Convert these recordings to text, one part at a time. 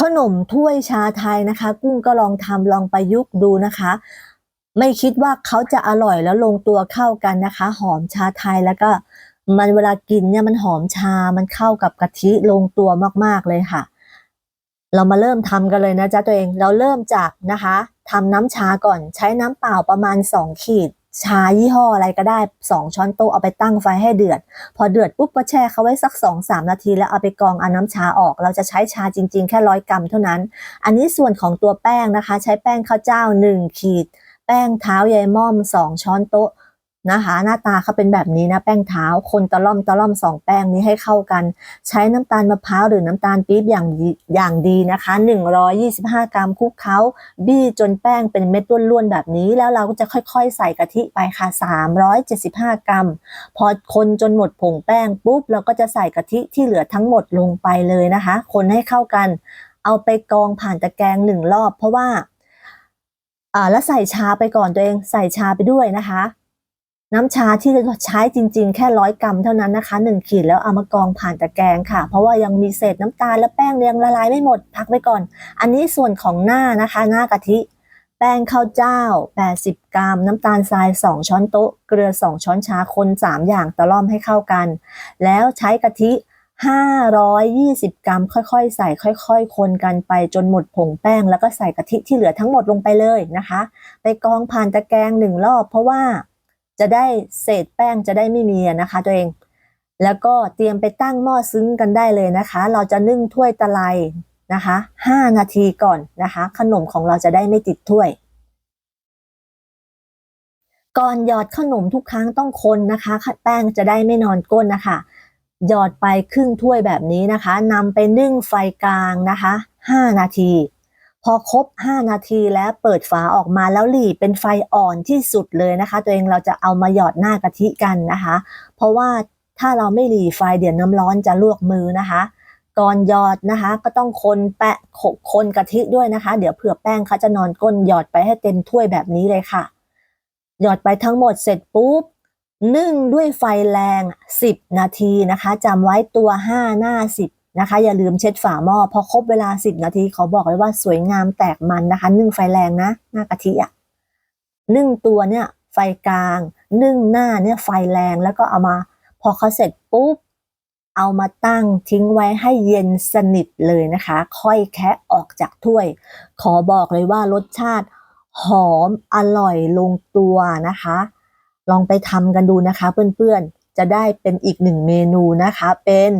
ขนมถ้วยชาไทยนะคะ กุ้งก็ลองทำลองประยุกต์ดูนะคะ ไม่คิดว่าเขาจะอร่อยแล้วลงตัวเข้ากันนะคะ หอมชาไทยแล้วก็มันเวลากินเนี่ยมันหอมชา มันเข้ากับกะทิลงตัวมากๆเลยค่ะ เรามาเริ่มทำกันเลยนะจ๊ะตัวเอง เราเริ่มจากนะคะทำน้ำชาก่อน ใช้น้ำเปล่าประมาณ 2 ขีด ชายี่ห้ออะไรก็ได้ 2 ช้อนโต๊ะเอาไปตั้งไฟให้เดือด พอเดือดปุ๊บก็แช่เขาไว้สัก 2-3 นาที แล้วเอาไปกรองเอาน้ำชาออก เราจะใช้ชาจริง ๆ แค่ร้อยกรัมเท่านั้น อันนี้ส่วนของตัวแป้งนะคะ ใช้แป้งข้าวเจ้า 1 ขีด แป้งเท้ายายม่อม 2 ช้อนโต๊ะ นะคะ หน้าตาเขาเป็นแบบนี้นะแป้งเท้า คนตะล่อมตะล่อมสองแป้งนี้ให้เข้ากัน ใช้น้ำตาลมะพร้าวหรือน้ำตาลปี๊บอย่างอย่างดีนะคะ 125 กรัมคลุกเคล้า บี้จนแป้งเป็นเม็ดล้วนๆแบบนี้ แล้วเราก็จะค่อยๆ ใส่กะทิไปค่ะ 375 กรัม พอคนจนหมดผงแป้งปุ๊บเราก็จะใส่กะทิที่เหลือทั้งหมดลงไปเลยนะคะ คนให้เข้ากัน เอาไปกองผ่านตะแกรงหนึ่งรอบ เพราะว่าอ่าแล้วใส่ชาไปก่อนตัวเองใส่ชาไปด้วยนะคะ น้ำชาที่จะใช้จริงๆ แค่ร้อยกรัมเท่านั้นนะคะหนึ่งขีดแล้วเอามากองผ่านตะแกรงค่ะ เพราะว่ายังมีเศษน้ำตาลและแป้งยังละลายไม่หมดพักไว้ก่อน อันนี้ส่วนของหน้านะคะ หน้ากะทิ แป้งข้าวเจ้า 80 กรัม น้ำตาลทราย 2 ช้อนโต๊ะ เกลือ 2 ช้อนชาคน 3 อย่างตะล่อมให้เข้ากัน แล้วใช้กะทิ 520 กรัม ค่อยๆ ใส่ค่อยๆ คนกันไปจนหมดผงแป้ง แล้วก็ใส่กะทิที่เหลือทั้งหมดลงไปเลยนะคะ ไปกองผ่านตะแกรงหนึ่งรอบเพราะว่า จะได้เศษแป้งจะได้ไม่มีนะคะ ตัวเอง แล้วก็เตรียมไปตั้งหม้อซึ้งกันได้เลยนะคะ เราจะนึ่งถ้วยตะไลนะคะ5นาทีก่อนนะคะ ขนมของเราจะได้ไม่ติดถ้วย ก่อนหยอดขนมทุกครั้งต้องคนนะคะแป้งจะได้ไม่นอนก้นนะคะ หยอดไปครึ่งถ้วยแบบนี้นะคะนำไปนึ่งไฟกลางนะคะ 5 นาที พอครบ 5 นาทีแล้วเปิดฝาออกมาแล้วหลีเป็นไฟอ่อนที่สุดเลยนะคะ ตัวเองเราจะเอามาหยอดหน้ากะทิกันนะคะ เพราะว่าถ้าเราไม่หลีไฟเดี๋ยวน้ำร้อนจะลวกมือนะคะ ก่อนหยอดนะคะ ก็ต้องคนแปะคนกะทิด้วยนะคะ เดี๋ยวเผื่อแป้งเขาจะนอนก้นหยอดไปให้เต็มถ้วยแบบนี้เลยค่ะ หยอดไปทั้งหมดเสร็จปุ๊บนึ่งด้วยไฟแรง 10 นาทีนะคะจำไว้ตัว 5 หน้า 10 นะคะอย่าลืมเช็ดฝาหม้อพอครบเวลา 10 นาทีเขาบอกเลยว่าสวยงามแตกมันนะคะ นึ่งไฟแรงนะ หน้ากะทิอะนึ่งตัวเนี่ยไฟกลาง นึ่งหน้าเนี่ยไฟแรงแล้วก็เอามา พอเขาเสร็จปุ๊บเอามาตั้งทิ้งไว้ให้เย็นสนิทเลยนะคะ ค่อยแคะออกจากถ้วย ขอบอกเลยว่ารสชาติหอมอร่อยลงตัวนะคะ ลองไปทำกันดูนะคะเพื่อนๆจะได้เป็นอีกหนึ่งเมนูนะคะเป็น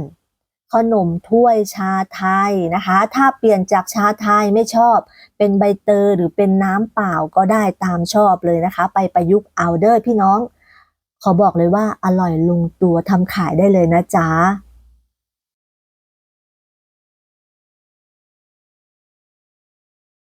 ขนมถ้วยชาไทยนะคะ ถ้าเปลี่ยนจากชาไทยไม่ชอบ เป็นใบเตยหรือเป็นน้ำเปล่าก็ได้ตามชอบเลยนะคะ ไปประยุกต์เอาเด้อพี่น้อง ขอบอกเลยว่าอร่อยลงตัวทำขายได้เลยนะจ๊ะ